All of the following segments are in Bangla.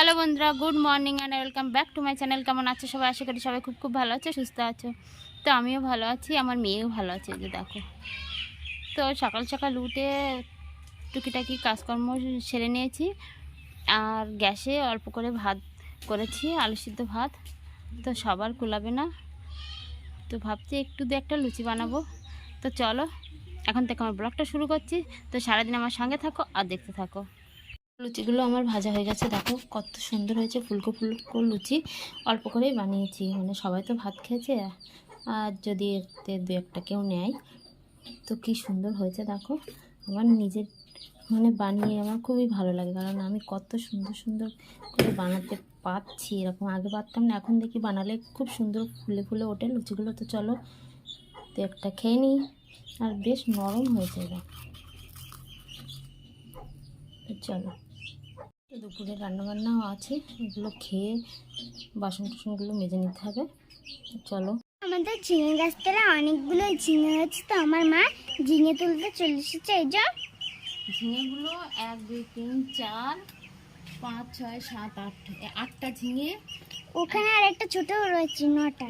হ্যালো বন্ধুরা, good morning and welcome back to my channel কেমন আছো সবাই? আশা করি সবাই খুব খুব ভালো আছে, সুস্থ আছো। তো আমিও ভালো আছি, আমার মেয়েও ভালো আছে যে দেখো। তো সকাল সকাল উঠে টুকিটাকি কাজকর্ম সেরে নিয়েছি, আর গ্যাসে অল্প করে ভাত করেছি, আলু সিদ্ধ ভাত। তো সবার কুলাবে না, তো ভাবছি একটু দু একটা লুচি বানাবো। তো চলো, এখন থেকে আমার ব্লগটা শুরু করছি। তো সারাদিন আমার সঙ্গে থাকো আর দেখতে থাকো। লুচিগুলো আমার ভাজা হয়ে গেছে। দেখো কত সুন্দর হয়েছে ফুলকো ফুলকো লুচি। অল্প করেই বানিয়েছি। মানে সবাই তো ভাত খেয়েছে। আর যদি এতে দু একটা কেউ নেয়, তো কি সুন্দর হয়েছে দেখো। আমার নিজের মানে বানিয়ে আমার খুবই ভালো লাগে। কারণ আমি কত সুন্দর সুন্দর করে বানাতে পারছি। এরকম আগে পারতাম না, এখন দেখি বানালে খুব সুন্দর ফুলে ফুলে ওঠে লুচিগুলো। তো চলো তো একটা খেয়ে নিই। আর বেশ নরম হয়েছে তো চলো। দুপুরে রান্নাবান্নাও আছে এগুলো খেয়ে বাসন কুসনগুলো মেজে নিতে হবে। চলো। আমাদের ঝিঙে গাছতলা অনেকগুলো ঝিঙে হচ্ছে তো আমার মা ঝিঙে তুলতে চলে এসেছে এই যে ঝিঙেগুলো এক দুই তিন চার পাঁচ ছয় সাত আট আটটা ঝিঙে। ওখানে আর একটা ছোট রয়েছে নটা।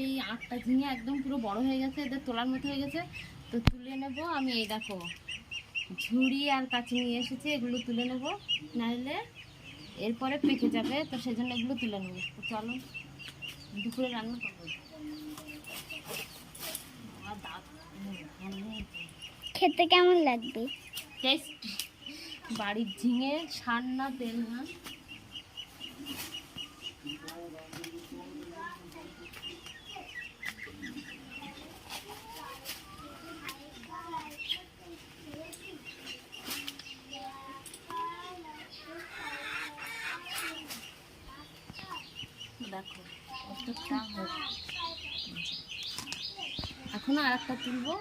এই আটটা ঝিঙে একদম পুরো বড় হয়ে গেছে এদের তোলার মতো হয়ে গেছে। তো তুলে নেব আমি এই দেখো। ঝুড়ি আর কাছে নিয়ে এসেছি এগুলো তুলে নেব। নাহলে এরপরে পেকে যাবে তো সেজন্য এগুলো তুলে নেব। তো চলো দুপুরে রান্না করব। খেতে কেমন লাগবে? টেস্ট। বাড়ির ঝিঙে সার না তেল না। দেখো কতটা হোক এখনও আর একটা তুলবো।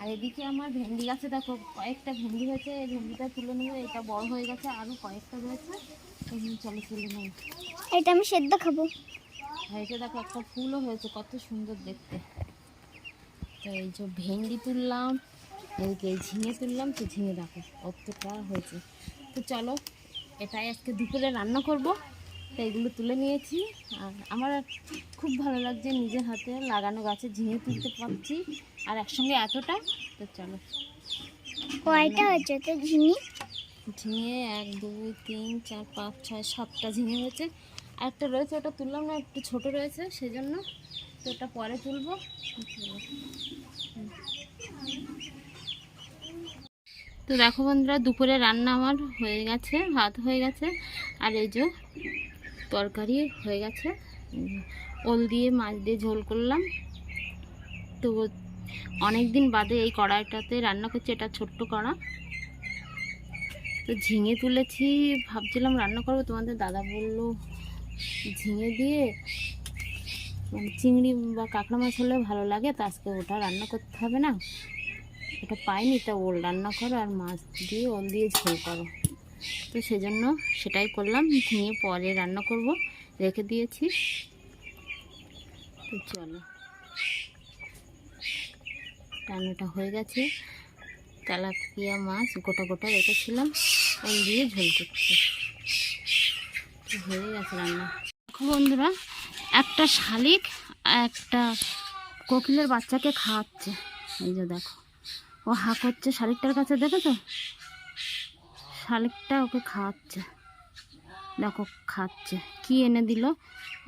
আর এদিকে আমার ভেন্ডি গাছে দেখো কয়েকটা ভেন্ডি হয়েছে। এই ভেন্ডিটা তুলে নেব এটা বড় হয়ে গেছে আরও কয়েকটা রয়েছে। চলো তুলে নেব এটা আমি সেদ্ধ খাব। আর এটা দেখো একটা ফুলও হয়েছে কত সুন্দর দেখতে। তো এই যে ভেন্ডি তুললাম এদিকে ঝিঙে তুললাম তো ঝিঙে দেখো কতটা হয়েছে। তো চলো এটাই আজকে দুপুরে রান্না করব। তো এগুলো তুলে নিয়েছি। আর আমার খুব ভালো লাগছে নিজের হাতে লাগানো গাছে ঝিঙে তুলতে পারছি আর একসঙ্গে এতটা তো চলো। কয়টা হয়েছে তো ঝিঙে? ঝিঙে এক দুই তিন চার পাঁচ ছয় সাতটা ঝিঙে হয়েছে। আর একটা রয়েছে ওটা তুললাম না একটু ছোট রয়েছে সেজন্য তো ওটা পরে তুলবো। তো দেখো বন্ধুরা, দুপুরে রান্না আমার হয়ে গেছে, ভাত হয়ে গেছে, আর এই যে তরকারি হয়ে গেছে। ওল দিয়ে মাছ দিয়ে ঝোল করলাম। তো অনেক দিন বাদে এই কড়াইটাতে রান্না করছি, এটা ছোট্ট কড়া। তো ঝিঙে তুলেছি, ভাবছিলাম রান্না করব, তোমাদের দাদা বলল ঝিঙে দিয়ে চিংড়ি বা কাঁকড়া মাছ হলে ভালো লাগে, তো আজকে ওটা রান্না করতে হবে না। ওটা পাইনি তা ওল রান্না করো আর মাছ দিয়ে ওল দিয়ে ঝোল করো। তো সেজন্য সেটাই করলাম, নিয়ে পরে রান্না করব, রেখে দিয়েছি। তো চলো। রান্নাটা হয়ে গেছে। তেলাপিয়া মাছ গোটা গোটা রেখেছিলাম, ওল দিয়ে ঝোল করছি। হয়ে গেছে রান্না। দেখো বন্ধুরা, একটা শালিক একটা কোকিলের বাচ্চাকে খাওয়াচ্ছে। এই যে দেখো। ও হা করছে শালিকটার কাছে দেখেছ? শালিকটা ওকে খাওয়াচ্ছে। দেখো, খাচ্ছে। কি এনে দিল?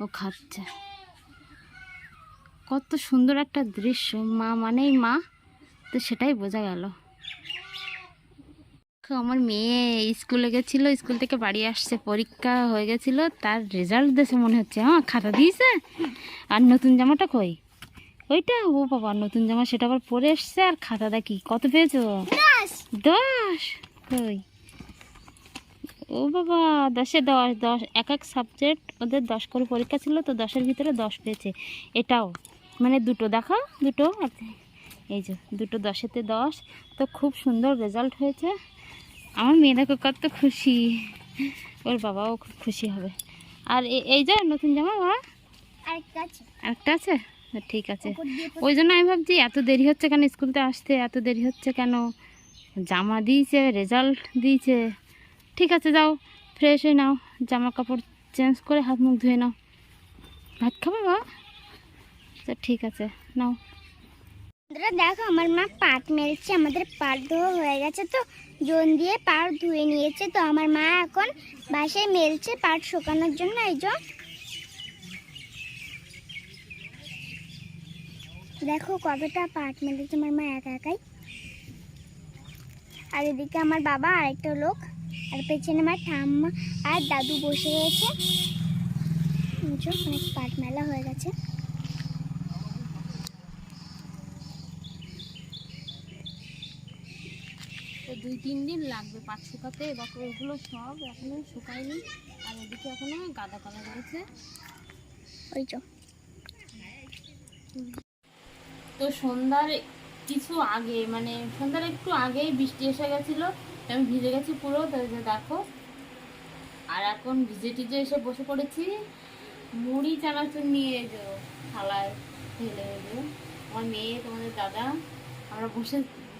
ও খাচ্ছে। কত সুন্দর একটা দৃশ্য। মা মানেই মা, তো সেটাই বোঝা গেল। আমার মেয়ে স্কুলে গেছিল, স্কুল থেকে বাড়ি আসছে, পরীক্ষা হয়ে গেছিল, তার রেজাল্ট দেখে মনে হচ্ছে হ্যাঁ খাতা দিয়েছে? আর নতুন জামাটা কই? ওইটা? ও বাবা নতুন জামা সেটা আবার পরে এসছে আর খাতা দেখি। কত পেয়েছ? দশ। কই? ও বাবা দশে দশ দশ। এক এক সাবজেক্ট ওদের দশ করে পরীক্ষা ছিল তো দশের ভিতরে দশ পেয়েছে। এটাও মানে দুটো দেখা দুটো। এই যে দুটো দশেতে দশ। তো খুব সুন্দর রেজাল্ট হয়েছে। আমার মেয়ে দেখো কত খুশি। ওর বাবাও খুব খুশি হবে। আর এই যে নতুন জামা বাবা আর একটা আছে। আরেকটা আছে? ঠিক আছে। ওই জন্য আমি ভাবছি এত দেরি হচ্ছে কেন স্কুলতে আসতে? এত দেরি হচ্ছে কেন? জামা দিয়েছে রেজাল্ট দিয়েছে। ঠিক আছে যাও ফ্রেশ হয়ে নাও। জামা কাপড় চেঞ্জ করে হাত মুখ ধুয়ে নাও। ভাত খাব বা আচ্ছা ঠিক আছে নাও। বন্ধুরা দেখো আমার মা পাট মেরেছে আমাদের পাট ধোয়া হয়ে গেছে তো। জোন দিয়ে পাট ধুয়ে নিয়েছে তো আমার মা এখন বাসায় মেলছে পাট শুকানোর জন্য এই যে। দেখো কতটা পাট মেলেছে আমার মা একা একাই। আর এদিকে আমার বাবা আর একটা লোক আর পেছনে আমার ঠাম্মা আর দাদু বসে রয়েছে। অনেক পাট মেলা হয়ে গেছে। দুই তিন দিন লাগবে পাট শুকাতে। দেখো এগুলো সব এখনও শুকায়নি। আর এদিকে এখনও গাদা কালা রয়েছে। ওই যে তো সন্ধ্যার কিছু আগে মানে সন্ধ্যার একটু আগেই বৃষ্টি এসে গেছিল আমি ভিজে গেছি পুরো, তো যে দেখো। আর এখন ভিজে টিজে এসে বসে পড়েছি। মুড়ি চানাচুর নিয়ে যে থালায় এই যে, আমার মেয়ে, তোমাদের দাদা, আমরা বসে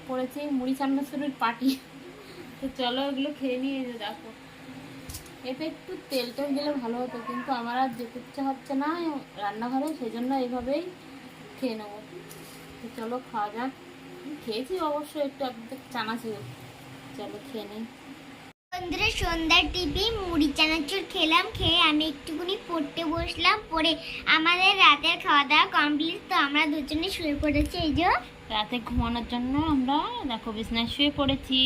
পড়েছি মুড়ি চানাচুরের পার্টি। তো চলো এগুলো খেয়ে নিয়ে যে দেখো। এতে একটু তেল টেল দিলে ভালো হতো, কিন্তু আমার আর যেতে ইচ্ছা হচ্ছে না রান্নাঘরে, সেই জন্য এইভাবেই খেয়ে নেব। তো চলো খাওয়া যাক। খেয়েছি অবশ্য একটু আপনাদের চানাচুর চলো খেয়ে নিই। বন্ধুরা সন্ধ্যার টিভি মুড়ি চানাচুর খেলাম খেয়ে আমি একটুখানি পড়তে বসলাম পড়ে আমাদের রাতের খাওয়া দাওয়া কমপ্লিট তো আমরা দুজনে শুয়ে পড়েছি এই যে। রাতে ঘুমানোর জন্য আমরা দেখো বিছনায় শুয়ে পড়েছি।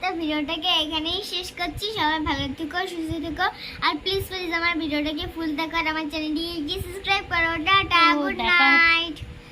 তো ভিডিওটাকে এখানেই শেষ করছি। সবাই ভালো থেকো সুস্থ থেকো। আর প্লিজ প্লিজ আমার ভিডিওটাকে ফুল দেখো আর আমার চ্যানেলটিকে সাবস্ক্রাইব করো। Tata good night